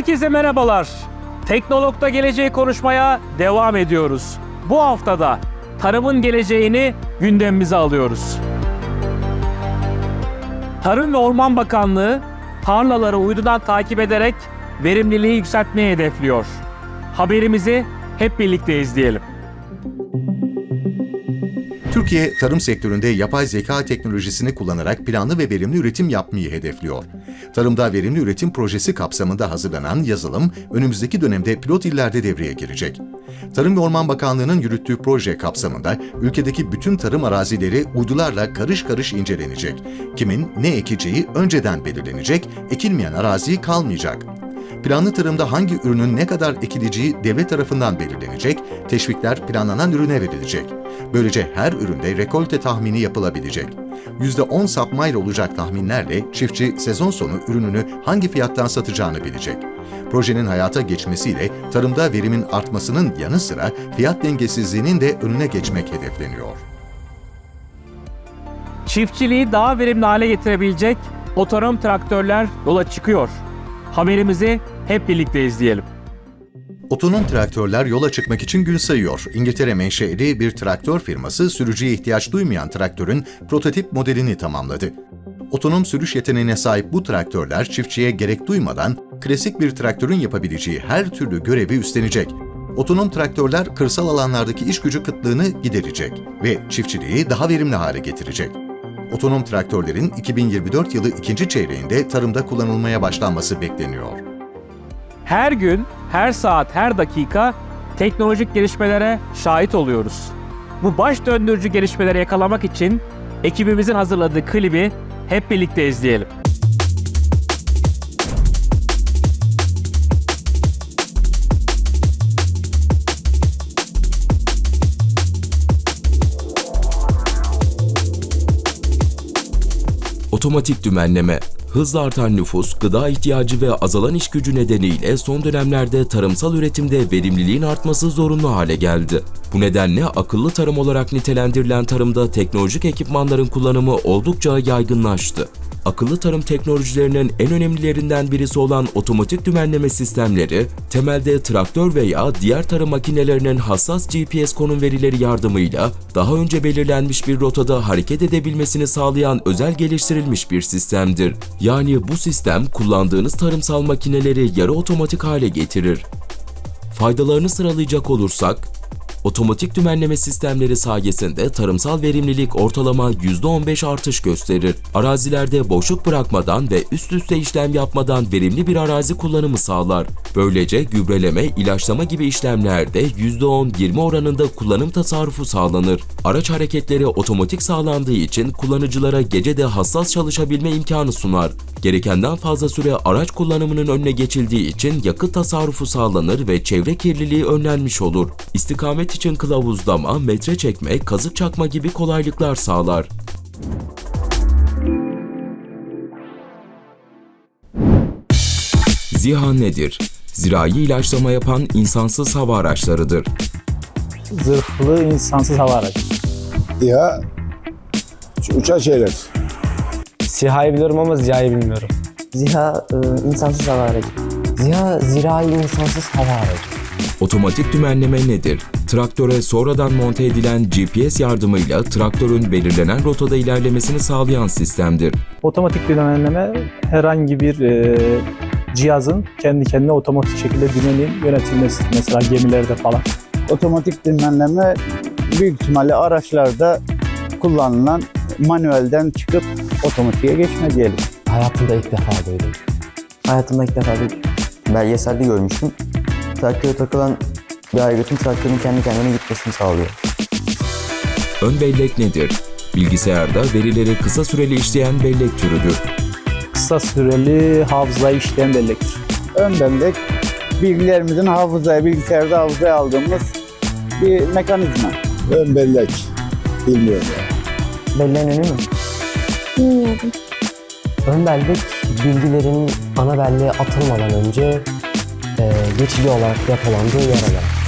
Herkese merhabalar. Teknolog'da geleceği konuşmaya devam ediyoruz. Bu haftada tarımın geleceğini gündemimize alıyoruz. Tarım ve Orman Bakanlığı tarlaları uydudan takip ederek verimliliği yükseltmeyi hedefliyor. Haberimizi hep birlikte izleyelim. Türkiye, tarım sektöründe yapay zeka teknolojisini kullanarak planlı ve verimli üretim yapmayı hedefliyor. Tarımda verimli üretim projesi kapsamında hazırlanan yazılım, önümüzdeki dönemde pilot illerde devreye girecek. Tarım ve Orman Bakanlığı'nın yürüttüğü proje kapsamında ülkedeki bütün tarım arazileri uydularla karış karış incelenecek. Kimin ne ekeceği önceden belirlenecek, ekilmeyen arazi kalmayacak. Planlı tarımda hangi ürünün ne kadar ekileceği devlet tarafından belirlenecek, teşvikler planlanan ürüne verilecek. Böylece her üründe rekolte tahmini yapılabilecek. %10 sapmayla olacak tahminlerle çiftçi sezon sonu ürününü hangi fiyattan satacağını bilecek. Projenin hayata geçmesiyle tarımda verimin artmasının yanı sıra fiyat dengesizliğinin de önüne geçmek hedefleniyor. Çiftçiliği daha verimli hale getirebilecek otonom traktörler yola çıkıyor. Haberimizi hep birlikte izleyelim. Otonom traktörler yola çıkmak için gün sayıyor. İngiltere menşeli bir traktör firması sürücüye ihtiyaç duymayan traktörün prototip modelini tamamladı. Otonom sürüş yeteneğine sahip bu traktörler çiftçiye gerek duymadan klasik bir traktörün yapabileceği her türlü görevi üstlenecek. Otonom traktörler kırsal alanlardaki iş gücü kıtlığını giderecek ve çiftçiliği daha verimli hale getirecek. Otonom traktörlerin 2024 yılı ikinci çeyreğinde tarımda kullanılmaya başlanması bekleniyor. Her gün, her saat, her dakika teknolojik gelişmelere şahit oluyoruz. Bu baş döndürücü gelişmeleri yakalamak için ekibimizin hazırladığı klibi hep birlikte izleyelim. Otomatik dümenleme Hızla artan nüfus, gıda ihtiyacı ve azalan iş gücü nedeniyle son dönemlerde tarımsal üretimde verimliliğin artması zorunlu hale geldi. Bu nedenle akıllı tarım olarak nitelendirilen tarımda teknolojik ekipmanların kullanımı oldukça yaygınlaştı. Akıllı tarım teknolojilerinin en önemlilerinden birisi olan otomatik dümenleme sistemleri, temelde traktör veya diğer tarım makinelerinin hassas GPS konum verileri yardımıyla daha önce belirlenmiş bir rotada hareket edebilmesini sağlayan özel geliştirilmiş bir sistemdir. Yani bu sistem kullandığınız tarımsal makineleri yarı otomatik hale getirir. Faydalarını sıralayacak olursak, otomatik dümenleme sistemleri sayesinde tarımsal verimlilik ortalama %15 artış gösterir. Arazilerde boşluk bırakmadan ve üst üste işlem yapmadan verimli bir arazi kullanımı sağlar. Böylece gübreleme, ilaçlama gibi işlemlerde %10-20 oranında kullanım tasarrufu sağlanır. Araç hareketleri otomatik sağlandığı için kullanıcılara gecede hassas çalışabilme imkanı sunar. Gerekenden fazla süre araç kullanımının önüne geçildiği için yakıt tasarrufu sağlanır ve çevre kirliliği önlenmiş olur. İstikamet için kılavuzlama, metre çekme, kazık çakma gibi kolaylıklar sağlar. ZİHA nedir? Zirai ilaçlama yapan insansız hava araçlarıdır. zırhlı insansız hava aracı. Ya şu uçan şeyler. SİHA'yı biliyorum ama ZİHA'yı bilmiyorum. Ziha e, insansız hava aracı. Ziha zirai insansız hava aracı. Otomatik dümenleme nedir? Traktöre sonradan monte edilen GPS yardımıyla traktörün belirlenen rotada ilerlemesini sağlayan sistemdir. Otomatik düzenleme herhangi bir e, cihazın kendi kendine otomatik şekilde dümenin yönetilmesi. Mesela gemilerde falan. Otomatik dinlenme büyük ihtimalle araçlarda kullanılan manuelden çıkıp otomatiğe geçme diyelim. Hayatımda ilk defa duydum. Hayatımda ilk defa duydum. Belgeselde görmüştüm. Traktöre takılan bir aygıtın traktörün kendi kendine gitmesini sağlıyor. Ön bellek nedir? Bilgisayarda verileri kısa süreli işleyen bellek türüdür. Kısa süreli hafızayı işleyen bellektir. Ön bellek bilgilerimizin hafızaya, bilgisayarda hafızaya aldığımız bir mekanizma. Ön bellek. Bilmiyorum ya. Belleğin önü mü? Bilmiyordum. Ön bellek bilgilerin ana belleğe atılmadan önce e, geçici olarak depolandığı yer alan.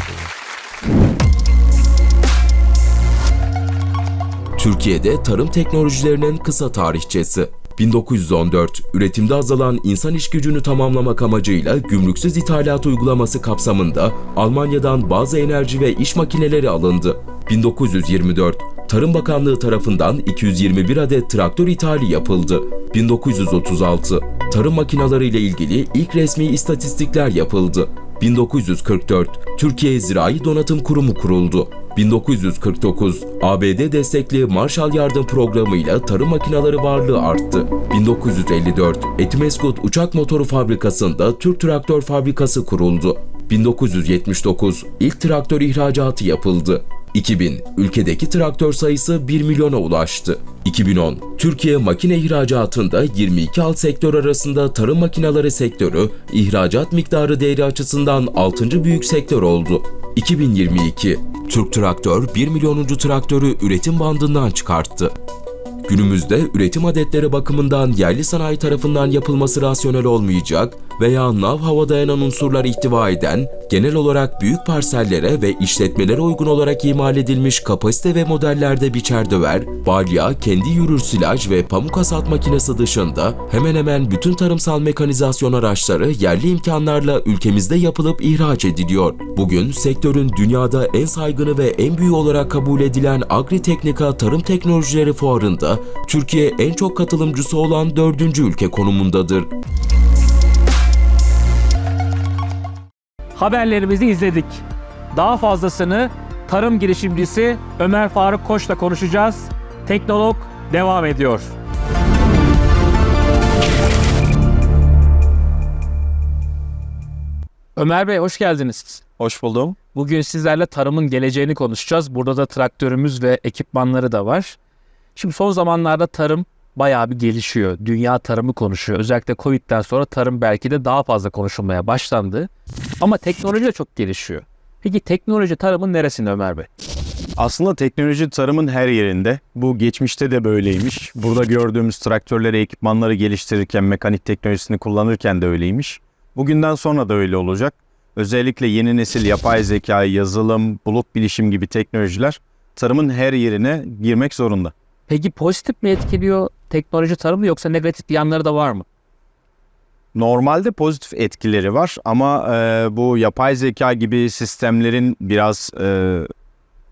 Türkiye'de tarım teknolojilerinin kısa tarihçesi. 1914, üretimde azalan insan iş gücünü tamamlamak amacıyla gümrüksüz ithalat uygulaması kapsamında Almanya'dan bazı enerji ve iş makineleri alındı. 1924, Tarım Bakanlığı tarafından 221 adet traktör ithali yapıldı. 1936, tarım makinaları ile ilgili ilk resmi istatistikler yapıldı. 1944, Türkiye Zirai Donatım Kurumu kuruldu. 1949, ABD destekli Marshall Yardım Programı ile tarım makineleri varlığı arttı. 1954, Etimeskut Uçak Motoru Fabrikası'nda Türk Traktör Fabrikası kuruldu. 1979, ilk traktör ihracatı yapıldı. 2000, ülkedeki traktör sayısı 1 milyona ulaştı. 2010, Türkiye makine ihracatında 22 alt sektör arasında tarım makineleri sektörü, ihracat miktarı değeri açısından 6. büyük sektör oldu. 2022, Türk Traktör 1 milyonuncu traktörü üretim bandından çıkarttı. Günümüzde üretim adetleri bakımından yerli sanayi tarafından yapılması rasyonel olmayacak veya nav hava dayanan unsurlar ihtiva eden, genel olarak büyük parsellere ve işletmelere uygun olarak imal edilmiş kapasite ve modellerde biçer döver, balya, kendi yürür silaj ve pamuk hasat makinesi dışında hemen hemen bütün tarımsal mekanizasyon araçları yerli imkanlarla ülkemizde yapılıp ihraç ediliyor. Bugün sektörün dünyada en saygını ve en büyüğü olarak kabul edilen Agri Teknika Tarım Teknolojileri Fuarı'nda Türkiye en çok katılımcısı olan dördüncü ülke konumundadır. Haberlerimizi izledik. Daha fazlasını tarım girişimcisi Ömer Faruk Koç'la konuşacağız. Teknolog devam ediyor. Ömer Bey hoş geldiniz. Hoş buldum. Bugün sizlerle tarımın geleceğini konuşacağız. Burada da traktörümüz ve ekipmanları da var. Şimdi son zamanlarda tarım bayağı bir gelişiyor. Dünya tarımı konuşuyor. Özellikle Covid'den sonra tarım belki de daha fazla konuşulmaya başlandı. Ama teknoloji de çok gelişiyor. Peki teknoloji tarımın neresinde Ömer Bey? Aslında teknoloji tarımın her yerinde. Bu geçmişte de böyleymiş. Burada gördüğümüz traktörleri, ekipmanları geliştirirken, mekanik teknolojisini kullanırken de öyleymiş. Bugünden sonra da öyle olacak. Özellikle yeni nesil yapay zeka, yazılım, bulut bilişim gibi teknolojiler tarımın her yerine girmek zorunda. Peki pozitif mi etkiliyor teknoloji tarımı yoksa negatif yanları da var mı? Normalde pozitif etkileri var ama e, bu yapay zeka gibi sistemlerin biraz e,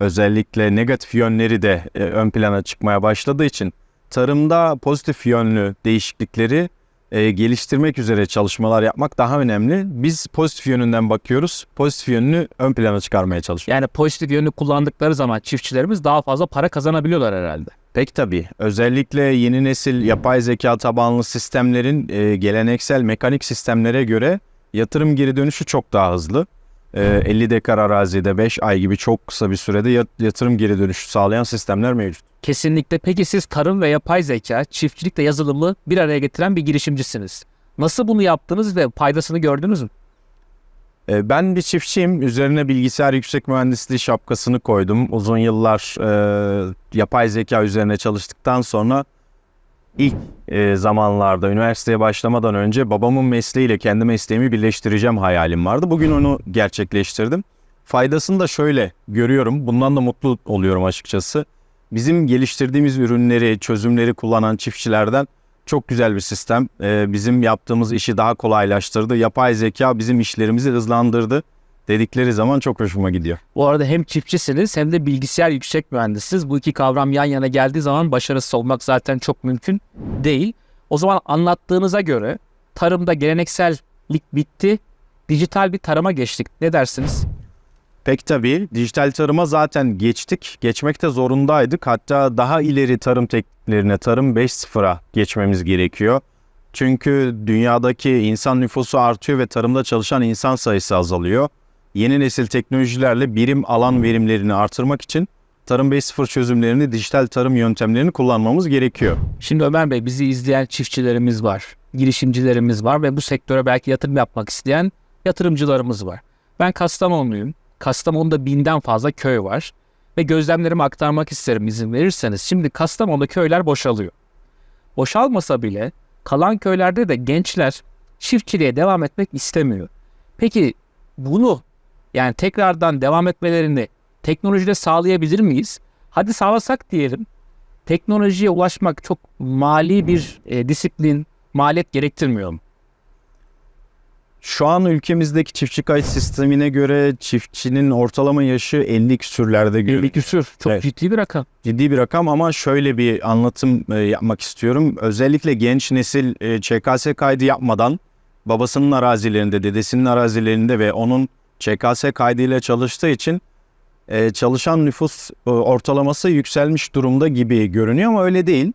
özellikle negatif yönleri de e, ön plana çıkmaya başladığı için tarımda pozitif yönlü değişiklikleri e, geliştirmek üzere çalışmalar yapmak daha önemli. Biz pozitif yönünden bakıyoruz. Pozitif yönünü ön plana çıkarmaya çalışıyoruz. Yani pozitif yönünü kullandıkları zaman çiftçilerimiz daha fazla para kazanabiliyorlar herhalde. Pek tabii. Özellikle yeni nesil yapay zeka tabanlı sistemlerin e, geleneksel mekanik sistemlere göre yatırım geri dönüşü çok daha hızlı. E, 50 dekar arazide 5 ay gibi çok kısa bir sürede yat- yatırım geri dönüşü sağlayan sistemler mevcut. Kesinlikle. Peki siz tarım ve yapay zeka, çiftçilikle yazılımı bir araya getiren bir girişimcisiniz. Nasıl bunu yaptınız ve faydasını gördünüz mü? E, ben bir çiftçiyim. Üzerine bilgisayar yüksek mühendisliği şapkasını koydum. Uzun yıllar e, yapay zeka üzerine çalıştıktan sonra ilk e, zamanlarda üniversiteye başlamadan önce babamın mesleğiyle kendi mesleğimi birleştireceğim hayalim vardı. Bugün onu gerçekleştirdim. Faydasını da şöyle görüyorum. Bundan da mutlu oluyorum açıkçası. Bizim geliştirdiğimiz ürünleri, çözümleri kullanan çiftçilerden çok güzel bir sistem. Ee, bizim yaptığımız işi daha kolaylaştırdı. Yapay zeka bizim işlerimizi hızlandırdı dedikleri zaman çok hoşuma gidiyor. Bu arada hem çiftçisiniz hem de bilgisayar yüksek mühendisiniz. Bu iki kavram yan yana geldiği zaman başarısız olmak zaten çok mümkün değil. O zaman anlattığınıza göre tarımda geleneksellik bitti. Dijital bir tarıma geçtik. Ne dersiniz? Pek tabii dijital tarıma zaten geçtik. Geçmekte zorundaydık. Hatta daha ileri tarım tekniklerine, tarım 5.0'a geçmemiz gerekiyor. Çünkü dünyadaki insan nüfusu artıyor ve tarımda çalışan insan sayısı azalıyor. Yeni nesil teknolojilerle birim alan verimlerini artırmak için tarım 5.0 çözümlerini, dijital tarım yöntemlerini kullanmamız gerekiyor. Şimdi Ömer Bey bizi izleyen çiftçilerimiz var, girişimcilerimiz var ve bu sektöre belki yatırım yapmak isteyen yatırımcılarımız var. Ben Kastamonluyum. Kastamonu'da binden fazla köy var ve gözlemlerimi aktarmak isterim izin verirseniz. Şimdi Kastamonu'da köyler boşalıyor. Boşalmasa bile kalan köylerde de gençler çiftçiliğe devam etmek istemiyor. Peki bunu yani tekrardan devam etmelerini teknolojide sağlayabilir miyiz? Hadi sağlasak diyelim. teknolojiye ulaşmak çok mali bir e, disiplin, maliyet gerektirmiyor mu? Şu an ülkemizdeki çiftçi kayıt sistemine göre çiftçinin ortalama yaşı 50 küsürlerde görünüyor. 50 küsür. Çok Evet. ciddi bir rakam. Ciddi bir rakam ama şöyle bir anlatım e, yapmak istiyorum. Özellikle genç nesil e, ÇKS kaydı yapmadan babasının arazilerinde, dedesinin arazilerinde ve onun ÇKS kaydıyla çalıştığı için e, çalışan nüfus ortalaması yükselmiş durumda gibi görünüyor ama öyle değil.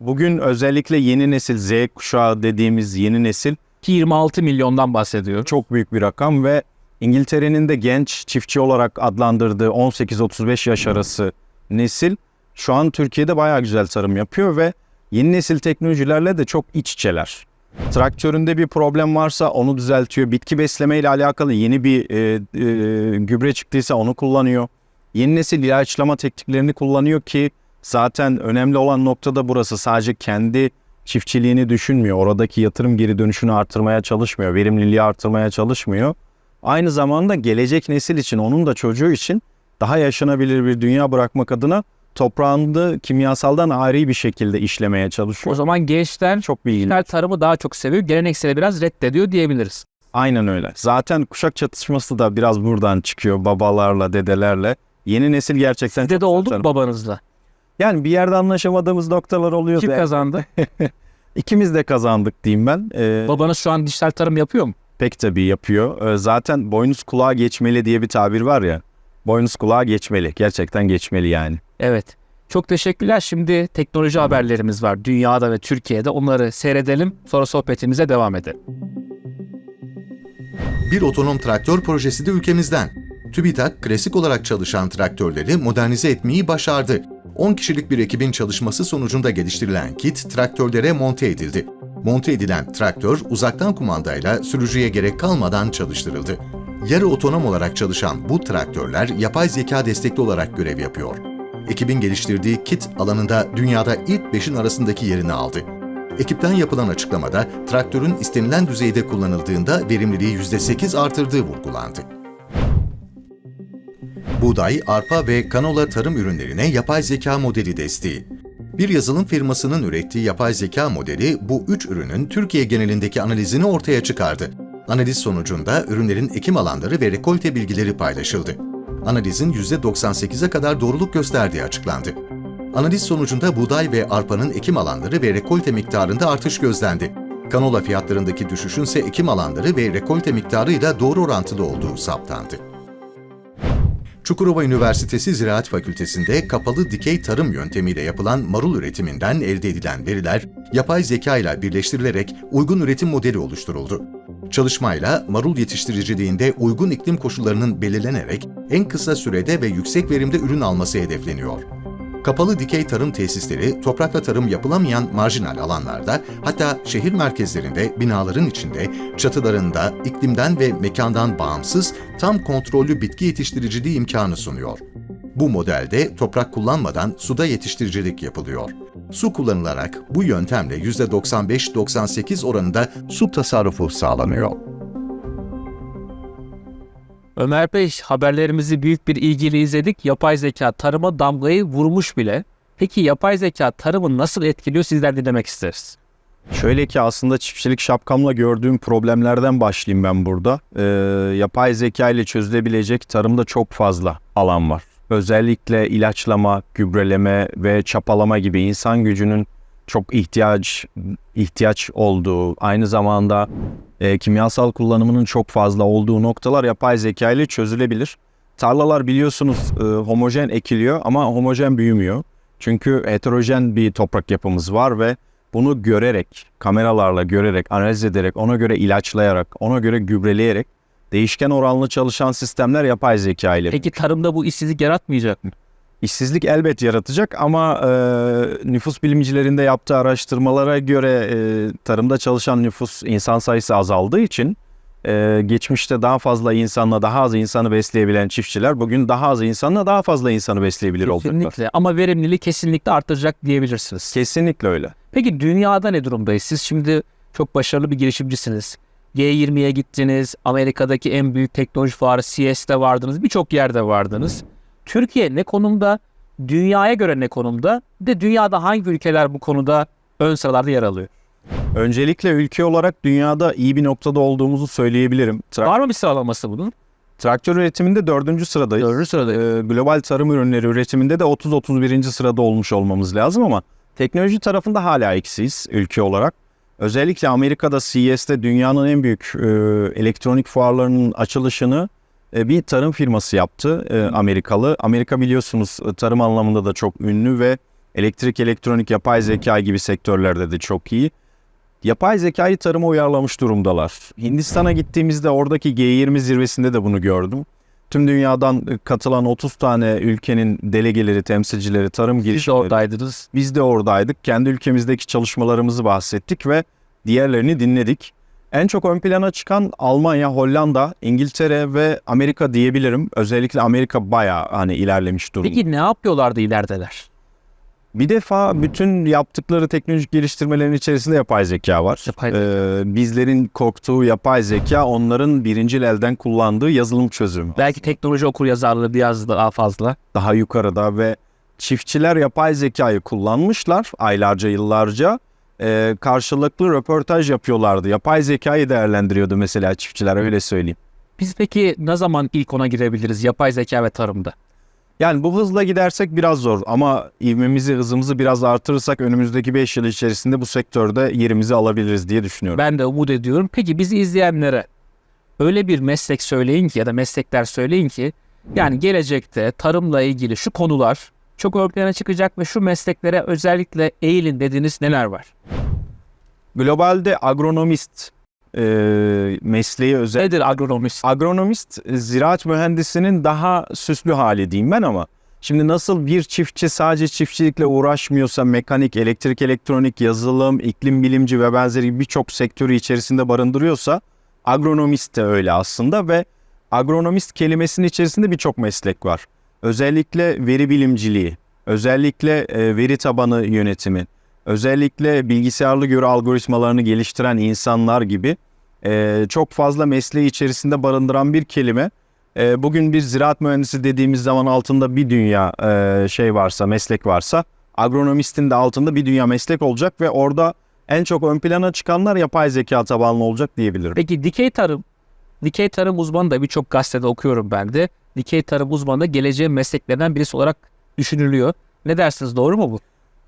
Bugün özellikle yeni nesil Z kuşağı dediğimiz yeni nesil Ki 26 milyondan bahsediyor. çok büyük bir rakam ve İngiltere'nin de genç çiftçi olarak adlandırdığı 18-35 yaş arası nesil şu an Türkiye'de bayağı güzel tarım yapıyor ve yeni nesil teknolojilerle de çok iç içeler. Traktöründe bir problem varsa onu düzeltiyor. Bitki besleme ile alakalı yeni bir e, e, gübre çıktıysa onu kullanıyor. Yeni nesil ilaçlama tekniklerini kullanıyor ki zaten önemli olan nokta da burası. Sadece kendi çiftçiliğini düşünmüyor. Oradaki yatırım geri dönüşünü artırmaya çalışmıyor. Verimliliği artırmaya çalışmıyor. Aynı zamanda gelecek nesil için, onun da çocuğu için daha yaşanabilir bir dünya bırakmak adına toprağını kimyasaldan ayrı bir şekilde işlemeye O çalışıyor. zaman gençler Çok dijital tarımı daha çok seviyor. Gelenekseli biraz reddediyor diyebiliriz. Aynen öyle. Zaten kuşak çatışması da biraz buradan çıkıyor babalarla, dedelerle. Yeni nesil gerçekten Sizde çok de oldu güzel. mu babanızla? Yani bir yerde anlaşamadığımız noktalar oluyor. Kim kazandı? İkimiz de kazandık diyeyim ben. Ee, Babanız şu an dijital tarım yapıyor mu? pek tabii yapıyor. Ee, zaten boynuz kulağa geçmeli diye bir tabir var ya. Boynuz kulağa geçmeli. Gerçekten geçmeli yani. Evet. Çok teşekkürler. Şimdi teknoloji haberlerimiz var dünyada ve Türkiye'de. Onları seyredelim. Sonra sohbetimize devam edelim. Bir otonom traktör projesi de ülkemizden. TÜBİTAK, klasik olarak çalışan traktörleri modernize etmeyi başardı. 10 kişilik bir ekibin çalışması sonucunda geliştirilen kit traktörlere monte edildi. Monte edilen traktör uzaktan kumandayla sürücüye gerek kalmadan çalıştırıldı. Yarı otonom olarak çalışan bu traktörler yapay zeka destekli olarak görev yapıyor. Ekibin geliştirdiği kit alanında dünyada ilk 5'in arasındaki yerini aldı. Ekipten yapılan açıklamada traktörün istenilen düzeyde kullanıldığında verimliliği %8 artırdığı vurgulandı. Buğday, arpa ve kanola tarım ürünlerine yapay zeka modeli desteği. Bir yazılım firmasının ürettiği yapay zeka modeli bu üç ürünün Türkiye genelindeki analizini ortaya çıkardı. Analiz sonucunda ürünlerin ekim alanları ve rekolte bilgileri paylaşıldı. Analizin %98'e kadar doğruluk gösterdiği açıklandı. Analiz sonucunda buğday ve arpanın ekim alanları ve rekolte miktarında artış gözlendi. Kanola fiyatlarındaki düşüşün ise ekim alanları ve rekolte miktarıyla doğru orantılı olduğu saptandı. Çukurova Üniversitesi Ziraat Fakültesi'nde kapalı dikey tarım yöntemiyle yapılan marul üretiminden elde edilen veriler yapay zeka ile birleştirilerek uygun üretim modeli oluşturuldu. Çalışmayla marul yetiştiriciliğinde uygun iklim koşullarının belirlenerek en kısa sürede ve yüksek verimde ürün alması hedefleniyor. Kapalı dikey tarım tesisleri toprakla tarım yapılamayan marjinal alanlarda hatta şehir merkezlerinde binaların içinde çatılarında iklimden ve mekandan bağımsız tam kontrollü bitki yetiştiriciliği imkanı sunuyor. Bu modelde toprak kullanmadan suda yetiştiricilik yapılıyor. Su kullanılarak bu yöntemle %95-98 oranında su tasarrufu sağlanıyor. Ömer Bey haberlerimizi büyük bir ilgiyle izledik. Yapay zeka tarıma damgayı vurmuş bile. Peki yapay zeka tarımı nasıl etkiliyor sizden dinlemek isteriz. Şöyle ki aslında çiftçilik şapkamla gördüğüm problemlerden başlayayım ben burada. Ee, yapay zeka ile çözülebilecek tarımda çok fazla alan var. Özellikle ilaçlama, gübreleme ve çapalama gibi insan gücünün çok ihtiyaç ihtiyaç olduğu, aynı zamanda e, kimyasal kullanımının çok fazla olduğu noktalar yapay zeka ile çözülebilir. Tarlalar biliyorsunuz e, homojen ekiliyor ama homojen büyümüyor. Çünkü heterojen bir toprak yapımız var ve bunu görerek, kameralarla görerek, analiz ederek, ona göre ilaçlayarak, ona göre gübreleyerek değişken oranlı çalışan sistemler yapay zeka ile. Peki tarımda bu işsizlik yaratmayacak mı? İşsizlik elbet yaratacak ama e, nüfus bilimcilerinde yaptığı araştırmalara göre e, tarımda çalışan nüfus insan sayısı azaldığı için e, geçmişte daha fazla insanla daha az insanı besleyebilen çiftçiler bugün daha az insanla daha fazla insanı besleyebilir olacaklar. Kesinlikle ama verimliliği kesinlikle artacak diyebilirsiniz. Kesinlikle öyle. Peki dünyada ne durumdayız? Siz şimdi çok başarılı bir girişimcisiniz. G20'ye gittiniz, Amerika'daki en büyük teknoloji fuarı CES'te vardınız, birçok yerde vardınız. Türkiye ne konumda? dünyaya göre ne konumda? Bir de dünyada hangi ülkeler bu konuda ön sıralarda yer alıyor? Öncelikle ülke olarak dünyada iyi bir noktada olduğumuzu söyleyebilirim. Tra- Var mı bir sıralaması bunun? traktör üretiminde dördüncü sıradayız. Dördüncü sırada. Ee, global tarım ürünleri üretiminde de 30-31. sırada olmuş olmamız lazım ama teknoloji tarafında hala eksiyiz ülke olarak. Özellikle Amerika'da CES'te dünyanın en büyük e, elektronik fuarlarının açılışını bir tarım firması yaptı e, Amerikalı. Amerika biliyorsunuz e, tarım anlamında da çok ünlü ve elektrik, elektronik, yapay zeka gibi sektörlerde de çok iyi. Yapay zekayı tarıma uyarlamış durumdalar. Hindistan'a gittiğimizde oradaki G20 zirvesinde de bunu gördüm. Tüm dünyadan e, katılan 30 tane ülkenin delegeleri, temsilcileri, tarım Siz de girişimleri. oradaydınız. Biz de oradaydık. Kendi ülkemizdeki çalışmalarımızı bahsettik ve diğerlerini dinledik. En çok ön plana çıkan Almanya, Hollanda, İngiltere ve Amerika diyebilirim. Özellikle Amerika bayağı hani ilerlemiş durumda. Peki ne yapıyorlardı ilerideler? Bir defa bütün yaptıkları teknolojik geliştirmelerin içerisinde yapay zeka var. Yapay Ee, bizlerin korktuğu yapay zeka onların birincil elden kullandığı yazılım çözümü. Belki teknoloji okur yazarlığı biraz daha fazla. Daha yukarıda ve çiftçiler yapay zekayı kullanmışlar aylarca yıllarca. Ee, karşılıklı röportaj yapıyorlardı. Yapay zekayı değerlendiriyordu mesela çiftçiler öyle söyleyeyim. Biz peki ne zaman ilk ona girebiliriz yapay zeka ve tarımda? Yani bu hızla gidersek biraz zor ama ivmemizi, hızımızı biraz artırırsak önümüzdeki 5 yıl içerisinde bu sektörde yerimizi alabiliriz diye düşünüyorum. Ben de umut ediyorum. Peki bizi izleyenlere öyle bir meslek söyleyin ki ya da meslekler söyleyin ki yani gelecekte tarımla ilgili şu konular çok ön çıkacak ve şu mesleklere özellikle eğilin dediğiniz neler var? Globalde agronomist e, mesleği özel. Nedir agronomist? Agronomist e, ziraat mühendisinin daha süslü hali diyeyim ben ama şimdi nasıl bir çiftçi sadece çiftçilikle uğraşmıyorsa mekanik, elektrik, elektronik, yazılım, iklim bilimci ve benzeri birçok sektörü içerisinde barındırıyorsa agronomist de öyle aslında ve agronomist kelimesinin içerisinde birçok meslek var. Özellikle veri bilimciliği, özellikle e, veri tabanı yönetimi, özellikle bilgisayarlı göre algoritmalarını geliştiren insanlar gibi e, çok fazla mesleği içerisinde barındıran bir kelime. E, bugün bir ziraat mühendisi dediğimiz zaman altında bir dünya şey varsa, meslek varsa agronomistin de altında bir dünya meslek olacak ve orada en çok ön plana çıkanlar yapay zeka tabanlı olacak diyebilirim. Peki dikey tarım, dikey tarım uzmanı da birçok gazetede okuyorum ben de. Dikey tarım uzmanı da geleceğin mesleklerinden birisi olarak düşünülüyor. Ne dersiniz doğru mu bu?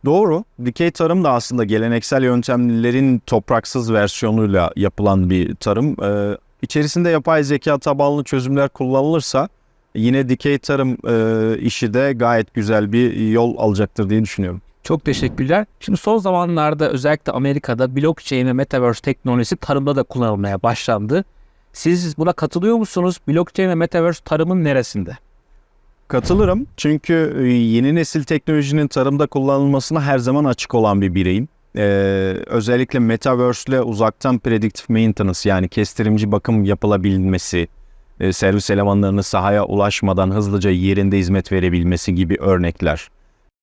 Doğru. Dikey tarım da aslında geleneksel yöntemlerin topraksız versiyonuyla yapılan bir tarım. Ee, içerisinde yapay zeka tabanlı çözümler kullanılırsa yine dikey tarım e, işi de gayet güzel bir yol alacaktır diye düşünüyorum. Çok teşekkürler. Şimdi son zamanlarda özellikle Amerika'da blockchain ve metaverse teknolojisi tarımda da kullanılmaya başlandı. Siz buna katılıyor musunuz? Blockchain ve metaverse tarımın neresinde? Katılırım çünkü e, yeni nesil teknolojinin tarımda kullanılmasına her zaman açık olan bir bireyim. Ee, özellikle Metaverse ile uzaktan predictive maintenance yani kestirimci bakım yapılabilmesi, e, servis elemanlarının sahaya ulaşmadan hızlıca yerinde hizmet verebilmesi gibi örnekler.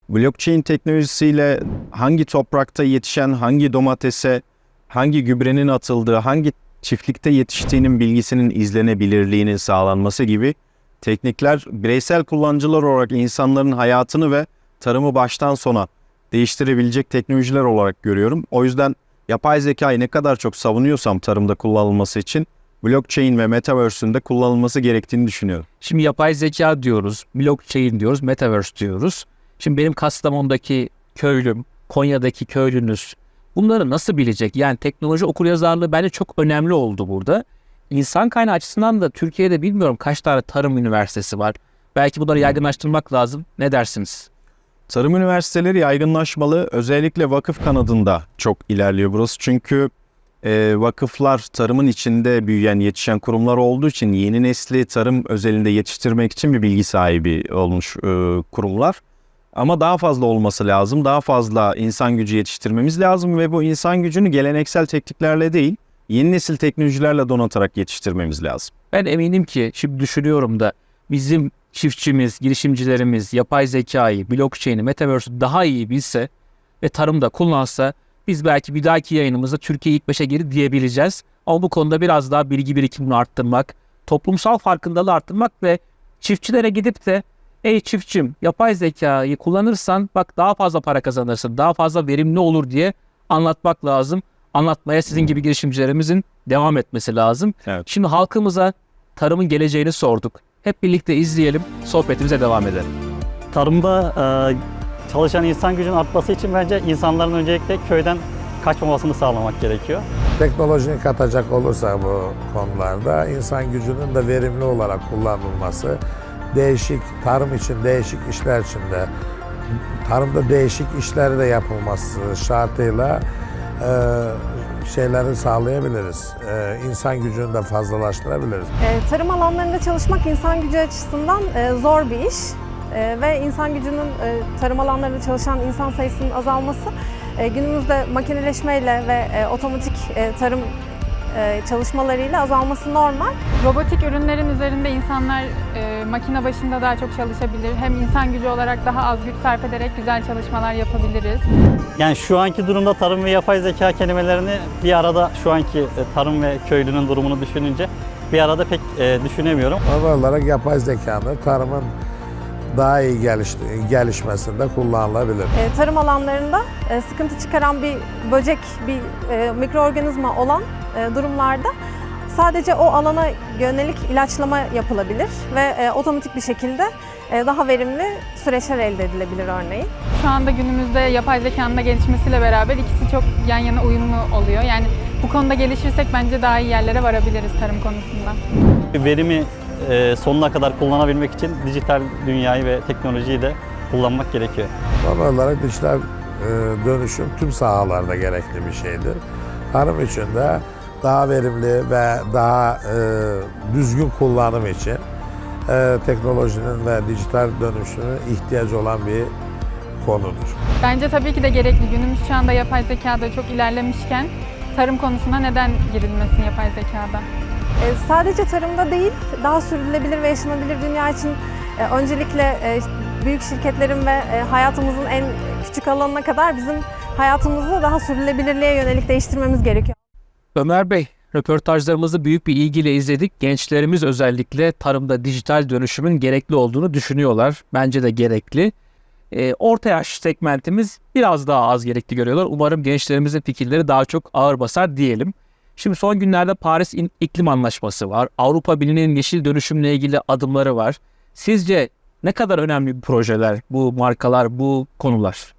Blockchain teknolojisiyle hangi toprakta yetişen hangi domatese, hangi gübrenin atıldığı, hangi çiftlikte yetiştiğinin bilgisinin izlenebilirliğinin sağlanması gibi teknikler bireysel kullanıcılar olarak insanların hayatını ve tarımı baştan sona değiştirebilecek teknolojiler olarak görüyorum. O yüzden yapay zekayı ne kadar çok savunuyorsam tarımda kullanılması için blockchain ve metaverse'ün de kullanılması gerektiğini düşünüyorum. Şimdi yapay zeka diyoruz, blockchain diyoruz, metaverse diyoruz. Şimdi benim Kastamonu'daki köylüm, Konya'daki köylünüz bunları nasıl bilecek? Yani teknoloji okuryazarlığı bence çok önemli oldu burada. İnsan kaynağı açısından da Türkiye'de bilmiyorum kaç tane tarım üniversitesi var. Belki bunları yaygınlaştırmak lazım. Ne dersiniz? Tarım üniversiteleri yaygınlaşmalı. Özellikle vakıf kanadında çok ilerliyor burası. Çünkü e, vakıflar tarımın içinde büyüyen, yetişen kurumlar olduğu için yeni nesli tarım özelinde yetiştirmek için bir bilgi sahibi olmuş e, kurumlar. Ama daha fazla olması lazım. Daha fazla insan gücü yetiştirmemiz lazım ve bu insan gücünü geleneksel tekniklerle değil, yeni nesil teknolojilerle donatarak yetiştirmemiz lazım. Ben eminim ki şimdi düşünüyorum da bizim çiftçimiz, girişimcilerimiz yapay zekayı, blockchain'i, metaverse'ü daha iyi bilse ve tarımda kullansa biz belki bir dahaki yayınımızda Türkiye ilk beşe geri diyebileceğiz. Ama bu konuda biraz daha bilgi birikimini arttırmak, toplumsal farkındalığı arttırmak ve çiftçilere gidip de Ey çiftçim yapay zekayı kullanırsan bak daha fazla para kazanırsın, daha fazla verimli olur diye anlatmak lazım. Anlatmaya sizin gibi girişimcilerimizin devam etmesi lazım. Evet. Şimdi halkımıza tarımın geleceğini sorduk. Hep birlikte izleyelim, sohbetimize devam edelim. tarımda e, çalışan insan gücünün artması için bence insanların öncelikle köyden kaçmamasını sağlamak gerekiyor. Teknolojiyi katacak olursa bu konularda insan gücünün de verimli olarak kullanılması, değişik tarım için değişik işler için de tarımda değişik işler de yapılması şartıyla e, şeyleri sağlayabiliriz. E, insan gücünü de fazlalaştırabiliriz. E, tarım alanlarında çalışmak insan gücü açısından e, zor bir iş E, ve insan gücünün e, tarım alanlarında çalışan insan sayısının azalması e, günümüzde makineleşmeyle ve e, otomatik e, tarım çalışmalarıyla azalması normal. Robotik ürünlerin üzerinde insanlar e, makine başında daha çok çalışabilir. Hem insan gücü olarak daha az güç sarf ederek güzel çalışmalar yapabiliriz. Yani şu anki durumda tarım ve yapay zeka kelimelerini bir arada şu anki e, tarım ve köylünün durumunu düşününce bir arada pek e, düşünemiyorum. Normal olarak yapay zekanın tarımın daha iyi geliş, gelişmesinde kullanılabilir. E, tarım alanlarında e, sıkıntı çıkaran bir böcek, bir e, mikroorganizma olan e, durumlarda sadece o alana yönelik ilaçlama yapılabilir ve e, otomatik bir şekilde e, daha verimli süreçler elde edilebilir örneğin. Şu anda günümüzde yapay zekanın da gelişmesiyle beraber ikisi çok yan yana uyumlu oluyor. Yani bu konuda gelişirsek bence daha iyi yerlere varabiliriz tarım konusunda. Verimi e, sonuna kadar kullanabilmek için dijital dünyayı ve teknolojiyi de kullanmak gerekiyor. Normal olarak dijital e, dönüşüm tüm sahalarda gerekli bir şeydir. Tarım için de daha verimli ve daha e, düzgün kullanım için e, teknolojinin ve dijital dönüşümün ihtiyacı olan bir konudur. Bence tabii ki de gerekli. Günümüz çağında yapay zeka da çok ilerlemişken tarım konusuna neden girilmesin yapay zekada? E, sadece tarımda değil, daha sürdürülebilir ve yaşanabilir dünya için e, öncelikle e, büyük şirketlerin ve hayatımızın en küçük alanına kadar bizim hayatımızı daha sürdürülebilirliğe yönelik değiştirmemiz gerekiyor. Ömer Bey, röportajlarımızı büyük bir ilgiyle izledik. Gençlerimiz özellikle tarımda dijital dönüşümün gerekli olduğunu düşünüyorlar. Bence de gerekli. Orta yaş segmentimiz biraz daha az gerekli görüyorlar. Umarım gençlerimizin fikirleri daha çok ağır basar diyelim. Şimdi son günlerde Paris İklim Anlaşması var. Avrupa Birliği'nin yeşil dönüşümle ilgili adımları var. Sizce ne kadar önemli projeler, bu markalar, bu konular?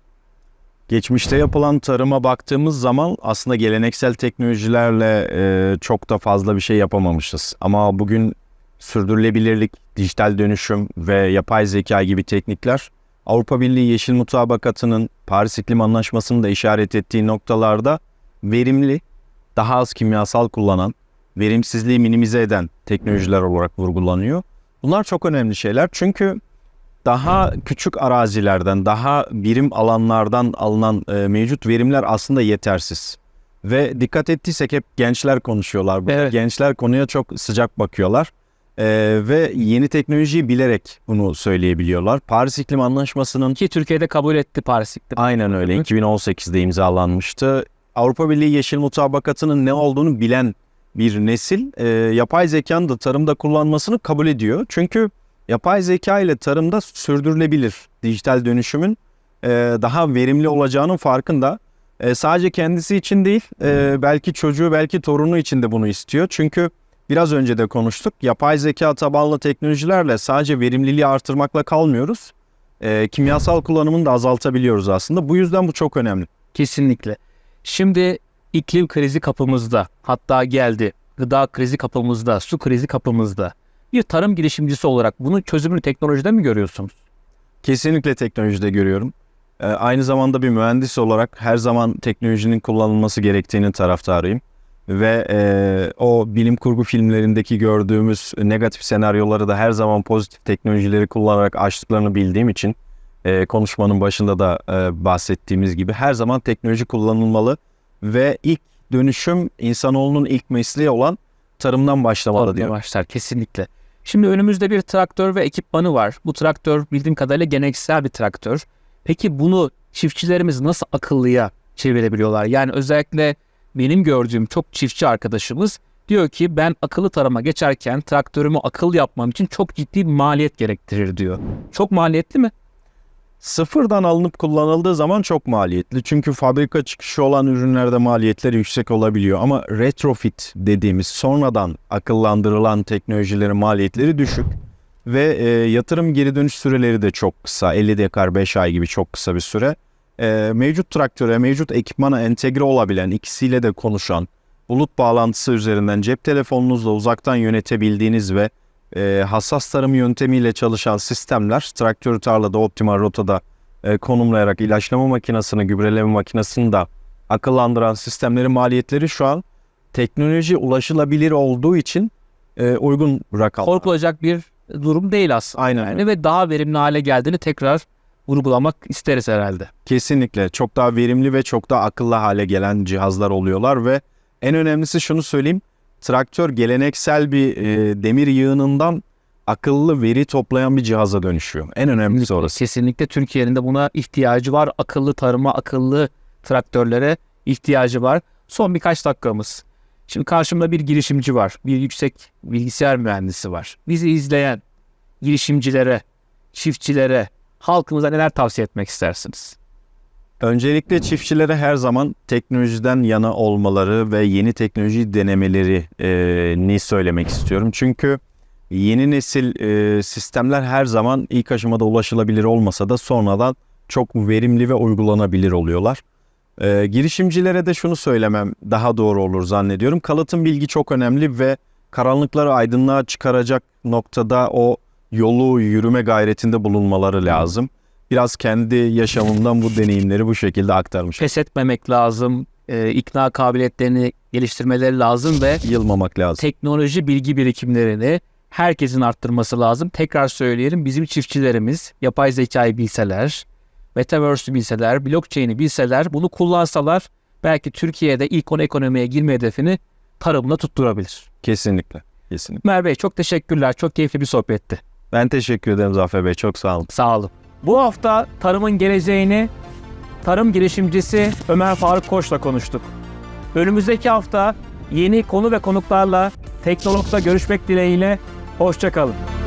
Geçmişte yapılan tarıma baktığımız zaman aslında geleneksel teknolojilerle e, çok da fazla bir şey yapamamışız. Ama bugün sürdürülebilirlik, dijital dönüşüm ve yapay zeka gibi teknikler Avrupa Birliği Yeşil Mutabakatı'nın Paris İklim Anlaşması'nın da işaret ettiği noktalarda verimli, daha az kimyasal kullanan, verimsizliği minimize eden teknolojiler olarak vurgulanıyor. Bunlar çok önemli şeyler çünkü daha küçük arazilerden, daha birim alanlardan alınan e, mevcut verimler aslında yetersiz. Ve dikkat ettiysek hep gençler konuşuyorlar. burada. Evet. Gençler konuya çok sıcak bakıyorlar. E, ve yeni teknolojiyi bilerek bunu söyleyebiliyorlar. Paris İklim Anlaşması'nın Ki Türkiye'de kabul etti Paris İklim. aynen öyle Hı. 2018'de imzalanmıştı. Avrupa Birliği Yeşil Mutabakatı'nın ne olduğunu bilen bir nesil e, yapay zekanın da tarımda kullanmasını kabul ediyor. Çünkü yapay zeka ile tarımda sürdürülebilir dijital dönüşümün e, daha verimli olacağının farkında. E, sadece kendisi için değil, e, belki çocuğu, belki torunu için de bunu istiyor. Çünkü biraz önce de konuştuk, yapay zeka tabanlı teknolojilerle sadece verimliliği artırmakla kalmıyoruz. E, kimyasal kullanımını da azaltabiliyoruz aslında. Bu yüzden bu çok önemli. Kesinlikle. Şimdi iklim krizi kapımızda. Hatta geldi. Gıda krizi kapımızda, su krizi kapımızda. Bir tarım girişimcisi olarak bunun çözümünü teknolojide mi görüyorsunuz? Kesinlikle teknolojide görüyorum. Ee, aynı zamanda bir mühendis olarak her zaman teknolojinin kullanılması gerektiğini taraftarıyım. Ve e, o bilim kurgu filmlerindeki gördüğümüz negatif senaryoları da her zaman pozitif teknolojileri kullanarak aştıklarını bildiğim için e, konuşmanın başında da e, bahsettiğimiz gibi her zaman teknoloji kullanılmalı ve ilk dönüşüm insanoğlunun ilk mesleği olan tarımdan başlamalı Tarımda diyor. başlar kesinlikle. Şimdi önümüzde bir traktör ve ekipmanı var. Bu traktör bildiğim kadarıyla geleneksel bir traktör. Peki bunu çiftçilerimiz nasıl akıllıya çevirebiliyorlar? Yani özellikle benim gördüğüm çok çiftçi arkadaşımız Diyor ki ben akıllı tarıma geçerken traktörümü akıllı yapmam için çok ciddi bir maliyet gerektirir diyor. Çok maliyetli mi? Sıfırdan alınıp kullanıldığı zaman çok maliyetli. Çünkü fabrika çıkışı olan ürünlerde maliyetleri yüksek olabiliyor. Ama retrofit dediğimiz sonradan akıllandırılan teknolojilerin maliyetleri düşük. Ve e, yatırım geri dönüş süreleri de çok kısa. 50 dekar 5 ay gibi çok kısa bir süre. E, mevcut traktöre, mevcut ekipmana entegre olabilen, ikisiyle de konuşan, bulut bağlantısı üzerinden cep telefonunuzla uzaktan yönetebildiğiniz ve e, hassas tarım yöntemiyle çalışan sistemler traktörü tarlada optimal rotada e, konumlayarak ilaçlama makinesini, gübreleme makinesini de akıllandıran sistemlerin maliyetleri şu an teknoloji ulaşılabilir olduğu için e, uygun rakam. Korkulacak bir durum değil aslında. Aynen Yani ve daha verimli hale geldiğini tekrar vurgulamak isteriz herhalde. Kesinlikle çok daha verimli ve çok daha akıllı hale gelen cihazlar oluyorlar ve en önemlisi şunu söyleyeyim. Traktör geleneksel bir e, demir yığınından akıllı veri toplayan bir cihaza dönüşüyor. En önemlisi orası. Kesinlikle Türkiye'nin de buna ihtiyacı var. Akıllı tarıma, akıllı traktörlere ihtiyacı var. Son birkaç dakikamız. Şimdi karşımda bir girişimci var. Bir yüksek bilgisayar mühendisi var. Bizi izleyen girişimcilere, çiftçilere, halkımıza neler tavsiye etmek istersiniz? Öncelikle çiftçilere her zaman teknolojiden yana olmaları ve yeni teknoloji denemelerini söylemek istiyorum. Çünkü yeni nesil e, sistemler her zaman ilk aşamada ulaşılabilir olmasa da sonradan çok verimli ve uygulanabilir oluyorlar. E, girişimcilere de şunu söylemem daha doğru olur zannediyorum. Kalıtım bilgi çok önemli ve karanlıkları aydınlığa çıkaracak noktada o yolu yürüme gayretinde bulunmaları lazım. Biraz kendi yaşamımdan bu deneyimleri bu şekilde aktarmış. Pes etmemek lazım, e, ikna kabiliyetlerini geliştirmeleri lazım ve Yılmamak lazım. teknoloji bilgi birikimlerini herkesin arttırması lazım. Tekrar söyleyelim bizim çiftçilerimiz yapay zekayı bilseler, Metaverse'ü bilseler, blockchain'i bilseler, bunu kullansalar belki Türkiye'de ilk 10 ekonomiye girme hedefini tarımla tutturabilir. Kesinlikle. Kesinlikle. Ömer Bey çok teşekkürler. Çok keyifli bir sohbetti. Ben teşekkür ederim Zafer Bey. Çok sağ olun. Sağ olun. Bu hafta tarımın geleceğini tarım girişimcisi Ömer Faruk Koç'la konuştuk. Önümüzdeki hafta yeni konu ve konuklarla Teknolog'da görüşmek dileğiyle. Hoşçakalın.